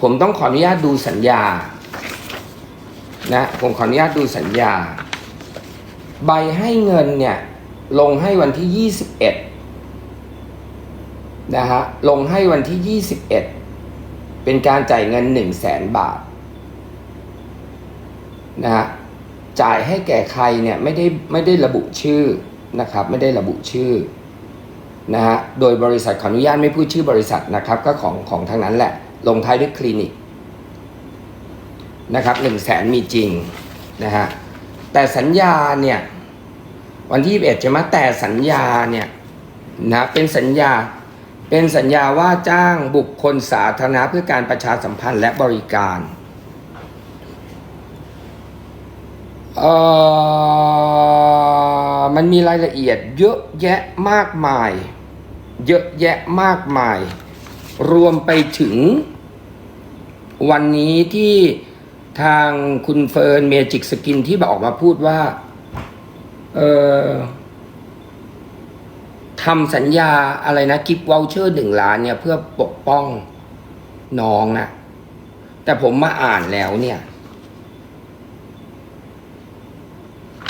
ผมต้องขออนุญาตดูสัญญา นะ ผมขออนุญาตดูสัญญา ใบให้เงินเนี่ย ลงให้วันที่ 21 นะฮะ ลงให้วันที่ 21 เป็นการจ่ายเงิน 1 0 0 0 0แสนบาท นะฮะ จ่ายให้แก่ใครเนี่ยไม่ได้ไม่ได้ระบุชื่อนะครับ ไม่ได้ระบุชื่อนะฮะ โดยบริษัทขออนุญาตไม่พูดชื่อบริษัทนะครับ ก็ของของทางนั้นแหละ ลงท้ายด้วยคลินิกนะครับหนึ่งแสนมีจริงนะฮะแต่สัญญาเนี่ยวันที่21ใช่ไหมแต่สัญญาเนี่ยนะเป็นสัญญาเป็นสัญญาว่าจ้างบุคคลสาธารณะเพื่อการประชาสัมพันธ์และบริการเอ่อมันมีรายละเอียดเยอะแยะมากมาย เยอะแยะมากมาย รวมไปถึง วันนี้ที่ทางคุณเฟิร์นเมจิกสกินที่บอกออกมาพูดว่า เออทำสัญญาอะไรนะกิฟต์วอลเชอร์หนึ่งล้านเนี่ย เพื่อปกป้องน้องนะแต่ผมมาอ่านแล้วเนี่ย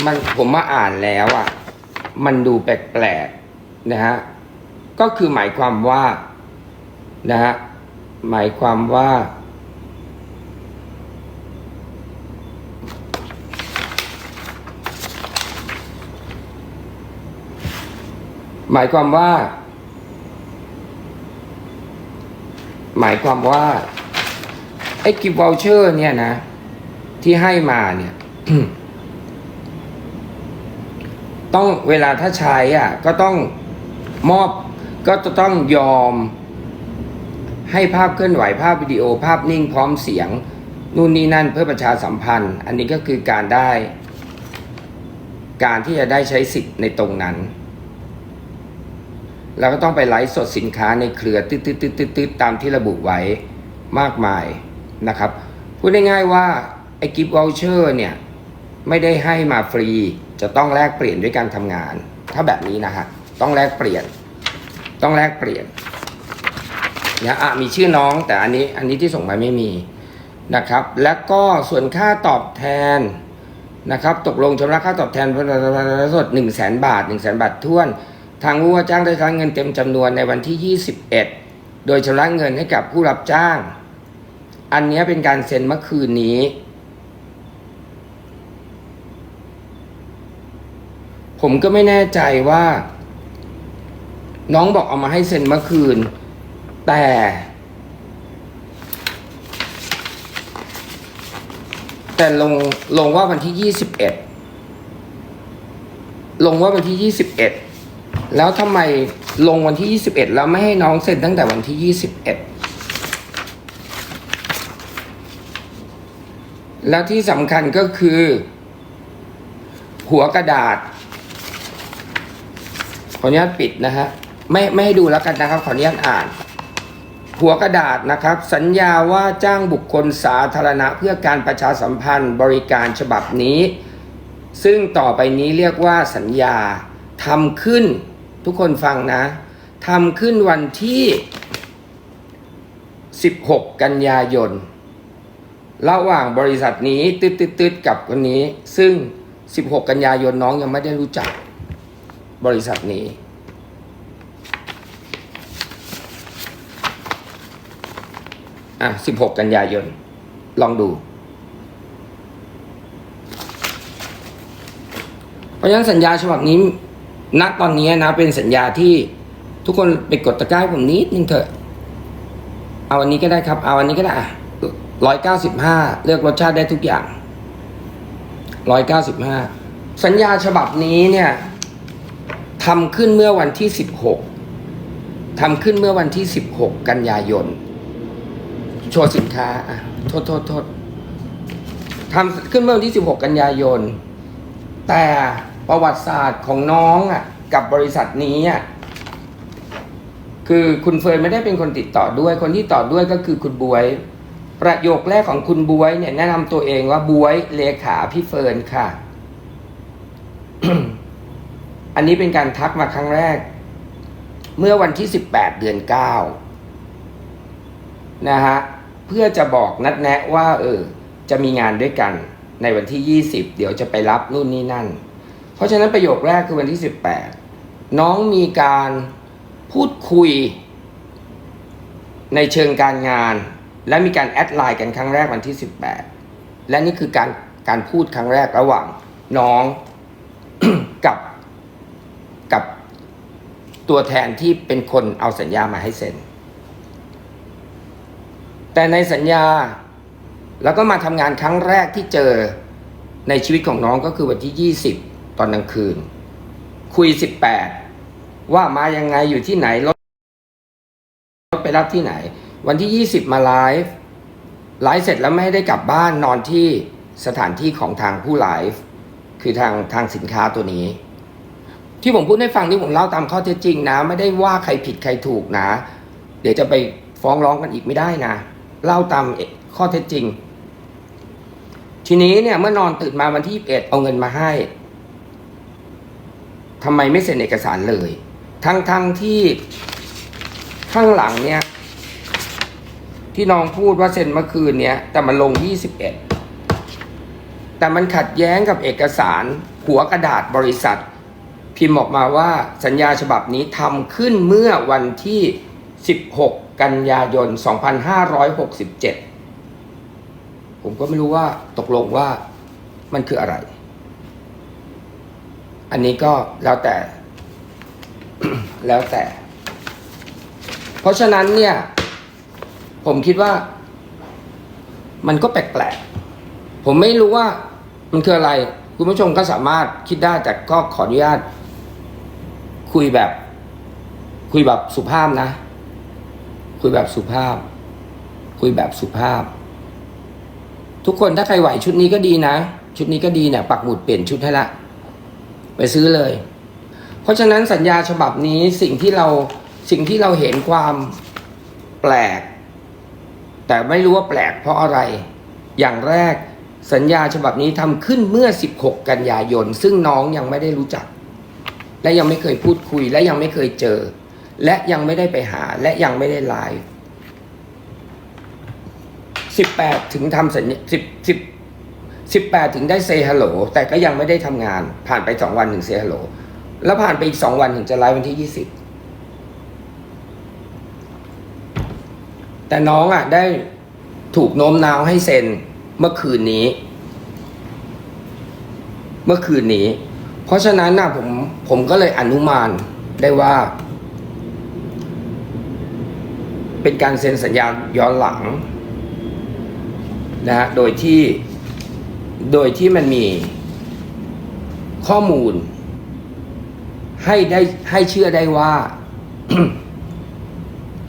มันผมมาอ่านแล้วอะ่ะ มันดูแปลกๆนะฮะก็คือหมายความว่านะฮะหมายความว่า หมายความว่า หมายความว่า ไอ้กิฟต์วอลเชอร์ เนี่ยนะ ที่ให้มาเนี่ย ต้องเวลาถ้าใช้อะ ก็ต้องมอบก็จะต้องยอม ให้ภาพเคลื่อนไหวภาพวิดีโอภาพนิ่งพร้อมเสียง นู่นนี่นั่นเพื่อประชาสัมพันธ์ อันนี้ก็คือการได้ การที่จะได้ใช้สิทธิ์ในตรงนั้น เราก็ต้องไปไลฟ์สดสินค้าในเครือตืดตืดตืดตืดตืดตามที่ระบุไว้มากมายนะครับ พูดง่ายๆว่าไอ้กิฟต์วอลเชอร์เนี่ย ไม่ได้ให้มาฟรี จะต้องแลกเปลี่ยนด้วยการทำงาน ถ้าแบบนี้นะฮะ ต้องแลกเปลี่ยน ต้องแลกเปลี่ยนนะอะมีชื่อน้องแต่อันนี้อันนี้ที่ส่งมาไม่มีนะครับ แล้วก็ส่วนค่าตอบแทนนะครับ ตกลงชำระค่าตอบแทนพนักงานสด1 0 0 0 0แบาท1 0 0 0 0 0บาทท้วน ทางผู้ว่าจ้างได้ชำระเงินเต็มจำนวนในวันที่ 21 โดยชำระเงินให้กับผู้รับจ้าง อันนี้เป็นการเซ็นเมื่อคืนนี้ ผมก็ไม่แน่ใจว่า น้องบอกเอามาให้เซ็นเมื่อคืน แต่แต่ลงลงว่าวันที่ยี่สิบเอ็ดลงว่าวันที่ยี่สิบเอ็ด แล้วทำไมลงวันที่ยี่สิบเอ็ดแล้วไม่ให้น้องเซ็นตั้งแต่วันที่ยี่สิบเอ็ดแล้วที่สำคัญก็คือ หัวกระดาษ ขออนุญาตปิดนะฮะ ไม่ไม่ให้ดูแล้วกันนะครับ ขออนุญาตอ่าน หัวกระดาษนะครับ สัญญาว่าจ้างบุคคลสาธารณะเพื่อการประชาสัมพันธ์บริการฉบับนี้ ซึ่งต่อไปนี้เรียกว่าสัญญาทำขึ้น ทุกคนฟังนะทำขึ้นวันที่ 16 กันยายน ระหว่างบริษัทนี้ตืดๆๆกับคนนี้ ซึ่ง 16 กันยายนน้องยังไม่ได้รู้จักบริษัทนี้ อะ 16 กันยายน ลองดู เพราะฉะนั้นสัญญาฉบับนี้ ณตอนนี้นะเป็นสัญญาที่ทุกคนไปกดตะกร้าผมนิดนึงเถอะ เอาอันนี้ก็ได้ครับ เอาอันนี้ก็ได้ร้อยเก้าสิบห้าเลือกรสชาติได้ทุกอย่างร้อยเก้าสิบห้าสัญญาฉบับนี้เนี่ยทำขึ้นเมื่อวันที่16ทำขึ้นเมื่อวันที่16กันยายน โชว์สินค้าอะโทษโทษโทษทำขึ้นเมื่อวันที่16กันยายน แต่ประวัติศาสตร์ของน้องอะ กับบริษัทนี้อะคือคุณเฟิร์นไม่ได้เป็นคนติดต่อด้วย คนที่ต่อด้วยก็คือคุณบวย ประโยคแรกของคุณบวยเนี่ยแนะนำตัวเองว่าบวยเลขาพี่เฟิร์นค่ะ อันนี้เป็นการทักมาครั้งแรก เมื่อวันที่ 18 เดือน 9 นะฮะ เพื่อจะบอกนัดแนะว่า เออ จะมีงานด้วยกัน ในวันที่ 20 เดี๋ยวจะไปรับนู่นนี่นั่น เพราะฉะนั้นประโยคแรกคือวันที่ 18 น้องมีการพูดคุย ในเชิงการงาน และมีการแอดไลน์กันครั้งแรกวันที่ 18 และนี่คือการการพูดครั้งแรกระหว่างน้องกับกับตัวแทนที่เป็นคนเอาสัญญามาให้เซ็น แต่ในสัญญาแล้วก็มาทำงานครั้งแรกที่เจอในชีวิตของน้องก็คือวันที่ 20 ตอนกลางคืน คุย 18 ว่ามายังไงอยู่ที่ไหนรถรถไปรับที่ไหน วันที่ 20 มาไลฟ์ไลฟ์เสร็จแล้วไม่ได้กลับบ้านนอนที่สถานที่ของทางผู้ไลฟ์คือทางทางสินค้าตัวนี้ ที่ผมพูดให้ฟังนี่ผมเล่าตามข้อเท็จจริงนะ ไม่ได้ว่าใครผิดใครถูกนะ เดี๋ยวจะไปฟ้องร้องกันอีกไม่ได้นะเล่าตามข้อเท็จจริง ทีนี้เนี่ยเมื่อนอนตื่นมาวันที่เอ็ดเอาเงินมาให้ทำไมไม่เซ็นเอกสารเลย ทั้งทั้งที่ข้างหลังเนี่ย ที่น้องพูดว่าเซ็นเมื่อคืนเนี่ยแต่มันลง21แต่มันขัดแย้งกับเอกสาร หัวกระดาษบริษัท พิมพ์ออกมาว่าสัญญาฉบับนี้ทำขึ้นเมื่อวันที่ 16 กันยายน 2567 ผมก็ไม่รู้ว่าตกลงว่ามันคืออะไร อันนี้ก็แล้วแต่ แล้วแต่ เพราะฉะนั้นเนี่ย ผมคิดว่า มันก็แปลกๆ ผมไม่รู้ว่ามันคืออะไร คุณผู้ชมก็สามารถคิดได้แต่ก็ขออนุญาต คุยแบบ คุยแบบสุภาพนะ คุยแบบสุภาพ คุยแบบสุภาพ ทุกคนถ้าใครไหวชุดนี้ก็ดีนะ ชุดนี้ก็ดีเนี่ย ปักหมุดเปลี่ยนชุดให้ละ ไปซื้อเลย เพราะฉะนั้นสัญญาฉบับนี้สิ่งที่เราสิ่งที่เราเห็นความแปลก แต่ไม่รู้ว่าแปลกเพราะอะไร อย่างแรกสัญญาฉบับนี้ทำขึ้นเมื่อ 16 กันยายน ซึ่งน้องยังไม่ได้รู้จัก และยังไม่เคยพูดคุย และยังไม่เคยเจอ และยังไม่ได้ไปหา และยังไม่ได้ไลฟ์18 ถึงทำสัญญา10 10 18 ถึงได้เซฮัลโหลแต่ก็ยังไม่ได้ทำงาน ผ่านไป 2 วันถึงเซฮัลโหล แล้วผ่านไปอีก2วันถึงจะไลฟ์วันที่20แต่น้องอะ ได้ถูกโน้มน้าวให้เซ็นเมื่อคืนนี้ เมื่อคืนนี้ เพราะฉะนั้นนะผมผมก็เลยอนุมานได้ว่า เป็นการเซ็นสัญญาย้อนหลังนะฮะโดยที่โดยที่มันมีข้อมูล ให้ได้ให้เชื่อได้ว่า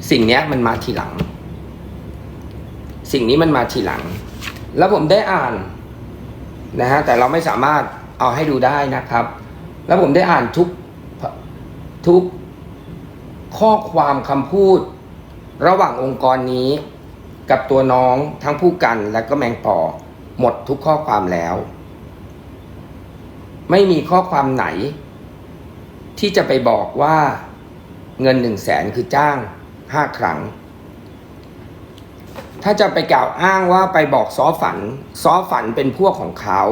สิ่งนี้มันมาทีหลัง สิ่งนี้มันมาทีหลัง แล้วผมได้อ่านนะฮะแต่เราไม่สามารถเอาให้ดูได้นะครับ แล้วผมได้อ่านทุกทุกข้อความคำพูด ระหว่างองค์กรนี้ กับตัวน้องทั้งผู้กันและก็แมงปอหมดทุกข้อความแล้ว ไม่มีข้อความไหน ที่จะไปบอกว่าเงินหนึ่งแสนคือจ้างห้าครั้ง ถ้าจะไปกล่าวอ้างว่าไปบอกซอฝัน ซอฝันเป็นพวกของเขา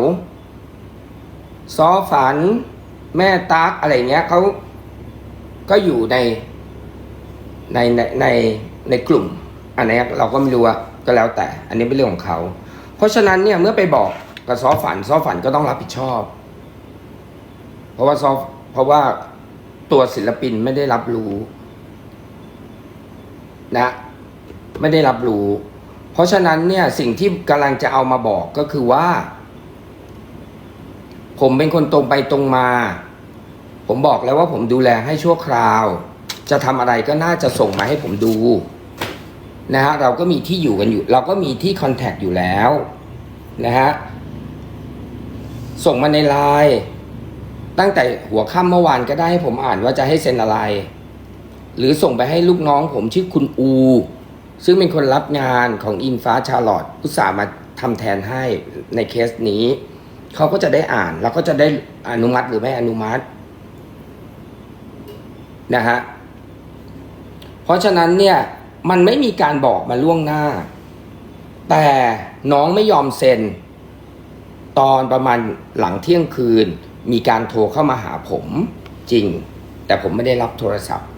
ซอฝัน แม่ตักอะไรเงี้ยเขาก็อยู่ในในในในในกลุ่ม อันนี้เราก็ไม่รู้อะก็แล้วแต่ อันนี้เป็นเรื่องของเขา เพราะฉะนั้นเนี่ยเมื่อไปบอกกับซอฝัน ซอฝันก็ต้องรับผิดชอบ เพราะว่าซอเพราะว่า ตัวศิลปินไม่ได้รับรู้ นะ ไม่ได้รับรู้ เพราะฉะนั้นเนี่ยสิ่งที่กำลังจะเอามาบอกก็คือว่า ผมเป็นคนตรงไปตรงมา ผมบอกแล้วว่าผมดูแลให้ชั่วคราว จะทำอะไรก็น่าจะส่งมาให้ผมดู นะฮะ เราก็มีที่อยู่กันอยู่ เราก็มีที่คอนแทคอยู่แล้ว นะฮะ ส่งมาในไลน์ ตั้งแต่หัวค่ำเมื่อวานก็ได้ให้ผมอ่านว่าจะให้เซ็นอะไร หรือส่งไปให้ลูกน้องผมชื่อคุณอู ซึ่งเป็นคนรับงานของอินฟ้าชาร์ลอตอุตส่าห์มาทำแทนให้ในเคสนี้ เขาก็จะได้อ่าน แล้วก็จะได้อนุมัติหรือไม่อนุมัตินะฮะเพราะฉะนั้นเนี่ยมันไม่มีการบอกมาล่วงหน้า แต่น้องไม่ยอมเซ็น ตอนประมาณหลังเที่ยงคืน มีการโทรเข้ามาหาผมจริง แต่ผมไม่ได้รับโทรศัพท์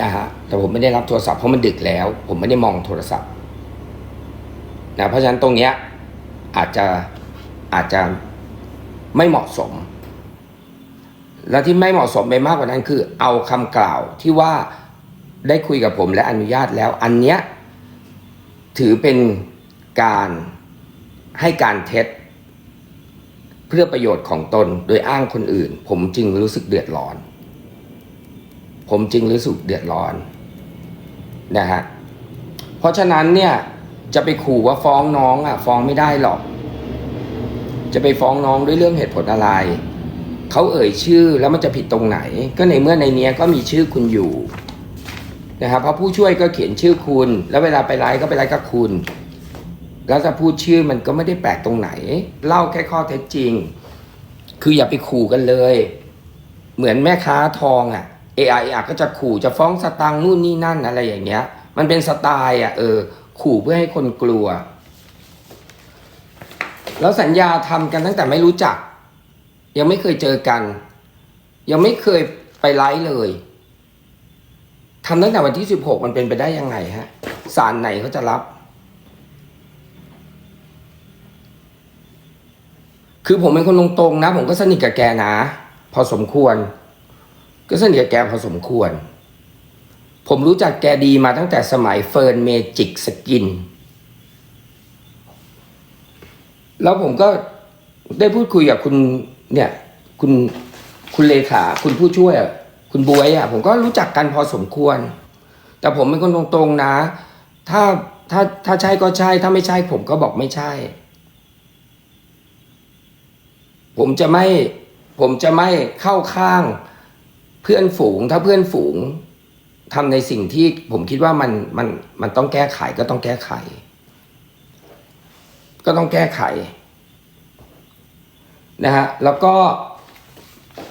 นะฮะแต่ผมไม่ได้รับโทรศัพท์เพราะมันดึกแล้ว ผมไม่ได้มองโทรศัพท์นะเพราะฉะนั้นตรงเนี้ยอาจจะอาจจะไม่เหมาะสม และที่ไม่เหมาะสมไปมากกว่านั้นคือ เอาคำกล่าวที่ว่าได้คุยกับผมและอนุญาตแล้ว อันเนี้ยถือเป็นการให้การเท็จ พื่อประโยชน์ของตนโดยอ้างคนอื่น ผมจึงรู้สึกเดือดร้อน ผมจึงรู้สึกเดือดร้อนนะฮะเพราะฉะนั้นเนี่ยจะไปขู่ว่าฟ้องน้องอะ ฟ้องไม่ได้หรอก จะไปฟ้องน้องด้วยเรื่องเหตุผลอะไรเขาเอ่ยชื่อแล้วมันจะผิดตรงไหน ก็ในเมื่อในเนี้ยก็มีชื่อคุณอยู่นะครับเพราะผู้ช่วยก็เขียนชื่อคุณ แล้วเวลาไปไลฟ์ก็ไปไลฟ์กับคุณ แล้วจะพูดชื่อมันก็ไม่ได้แปลกตรงไหน เล่าแค่ข้อเท็จจริง คืออย่าไปขู่กันเลย เหมือนแม่ค้าทองอะ AI อะก็จะขู่จะฟ้องสตังค์นู่นนี่นั่นอะไรอย่างเงี้ย มันเป็นสไตล์อะเออ ขู่เพื่อให้คนกลัว แล้วสัญญาทำกันตั้งแต่ไม่รู้จัก ยังไม่เคยเจอกัน ยังไม่เคยไปไลฟ์เลยทำตั้งแต่วันที่สิบหกมันเป็นไปได้ยังไงฮะศาลไหนเขาจะรับ คือผมเป็นคนตรงๆนะ ผมก็สนิทกับแกนะ พอสมควร ก็สนิทกับแกพอสมควร ผมรู้จักแกดีมาตั้งแต่สมัยเฟิร์นเมจิกสกิน แล้วผมก็ได้พูดคุยกับคุณเนี่ย คุณคุณเลขา คุณผู้ช่วย คุณบวยอะ ผมก็รู้จักกันพอสมควร แต่ผมเป็นคนตรงๆนะ ถ้าถ้าถ้าใช่ก็ใช่ ถ้าไม่ใช่ผมก็บอกไม่ใช่ ผมจะไม่ผมจะไม่เข้าข้างเพื่อนฝูงถ้าเพื่อนฝูงทำในสิ่งที่ผมคิดว่ามันมันมันต้องแก้ไขก็ต้องแก้ไข ก็ต้องแก้ไขนะฮะแล้วก็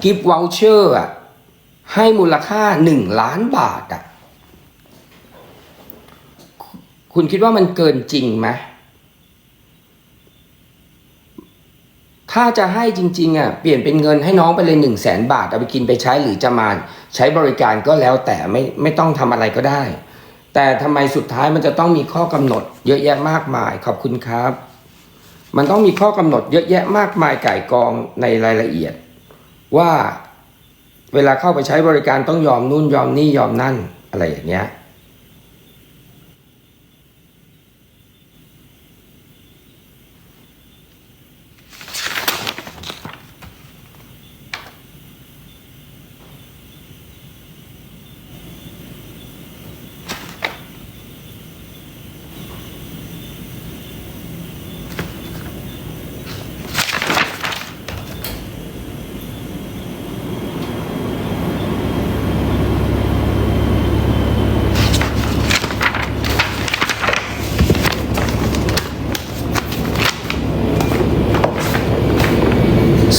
กิฟต์วอลเชอร์อะให้มูลค่าหนึ่งล้านบาทอะคุณคิดว่ามันเกินจริงไหม ถ้าจะให้จริงๆอะเปลี่ยนเป็นเงินให้น้องไปเลยหนึ่งแสนบาทเอาไปกินไปใช้หรือจะมาใช้บริการก็แล้วแต่ไม่ไม่ต้องทำอะไรก็ได้ แต่ทำไมสุดท้ายมันจะต้องมีข้อกำหนด เยอะแยะมากมายขอบคุณครับ มันต้องมีข้อกำหนดเยอะแยะมากมายไก่กองในรายละเอียด ว่าเวลาเข้าไปใช้บริการต้องยอมนู่นยอมนี่ยอมนั่นอะไรอย่างเงี้ย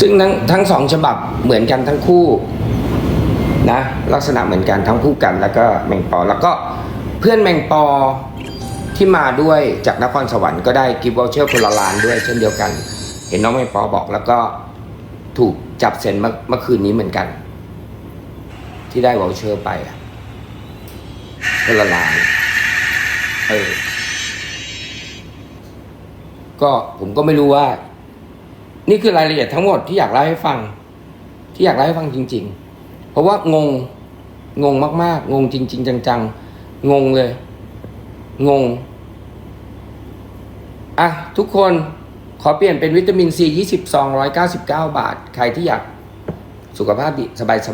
ซึ่งทั้งทั้งสองฉบับเหมือนกันทั้งคู่นะลักษณะเหมือนกันทั้งผู้กัน แล้วก็แมงปอแล้วก็เพื่อนแมงปอที่มาด้วยจากนครสวรรค์ก็ได้กิฟต์วอลเชอร์คนละล้านด้วยเช่นเดียวกัน เห็นน้องแมงปอบอกแล้วก็ถูกจับเซ็นเมื่อคืนนี้เหมือนกัน ที่ได้วอลเชอร์ไปคนละล้านเออก็ผมก็ไม่รู้ว่า นี่คือรายละเอียดทั้งหมดที่อยากเล่าให้ฟัง ที่อยากเล่าให้ฟังจริง ๆ เพราะว่างงงงมากๆ งงจริง ๆ จังๆ งงเลย งง อะ ทุกคนขอเปลี่ยนเป็นวิตามินซี20ซอง199 บาท ใครที่อยากสุขภาพดีสบายๆ